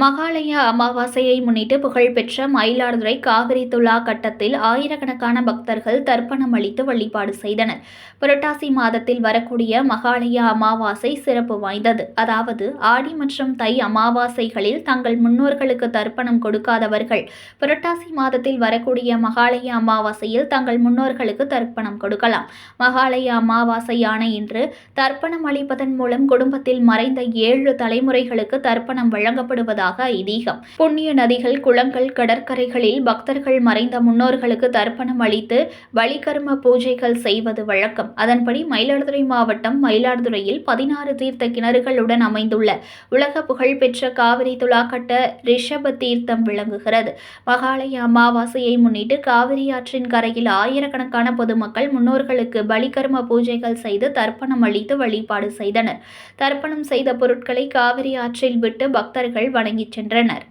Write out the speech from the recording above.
மகாலய அமாவாசையை முன்னிட்டு புகழ்பெற்ற மயிலாடுதுறை காவிரி துலா கட்டத்தில் ஆயிரக்கணக்கான பக்தர்கள் தர்ப்பணம் அளித்து வழிபாடு செய்தனர். புரட்டாசி மாதத்தில் வரக்கூடிய மகாலய அமாவாசை சிறப்பு வாய்ந்தது. அதாவது ஆடி மற்றும் தை அமாவாசைகளில் தங்கள் முன்னோர்களுக்கு தர்ப்பணம் கொடுக்காதவர்கள் புரட்டாசி மாதத்தில் வரக்கூடிய மகாலய அமாவாசையில் தங்கள் முன்னோர்களுக்கு தர்ப்பணம் கொடுக்கலாம். மகாலய அமாவாசையான இன்று தர்ப்பணம் அளிப்பதன் மூலம் குடும்பத்தில் மறைந்த ஏழு தலைமுறைகளுக்கு தர்ப்பணம் வழங்கப்படுவதாக ஐதீகம். புண்ணிய நதிகள் குளங்கள் கடற்கரைகளில் பக்தர்கள் மறைந்த முன்னோர்களுக்கு தர்ப்பணம் அளித்து வழிகர்ம பூஜைகள் செய்வது வழக்கம். அதன்படி மயிலாடுதுறை மாவட்டம் மயிலாடுதுறையில் பதினாறு தீர்த்த கிணறுகளுடன் அமைந்துள்ள உலக புகழ்பெற்ற காவிரி துலாக்கட்ட ரிஷப தீர்த்தம் விளங்குகிறது. மகாலய அமாவாசையை முன்னிட்டு காவிரி ஆற்றின் கரையில் ஆயிரக்கணக்கான பொதுமக்கள் முன்னோர்களுக்கு பலிகர்ம பூஜைகள் செய்து தர்ப்பணம் அளித்து வழிபாடு செய்தனர். தர்ப்பணம் செய்த பொருட்களை காவிரி ஆற்றில் விட்டு பக்தர்கள் வணங்கி வழங்கிச் சென்றனர்.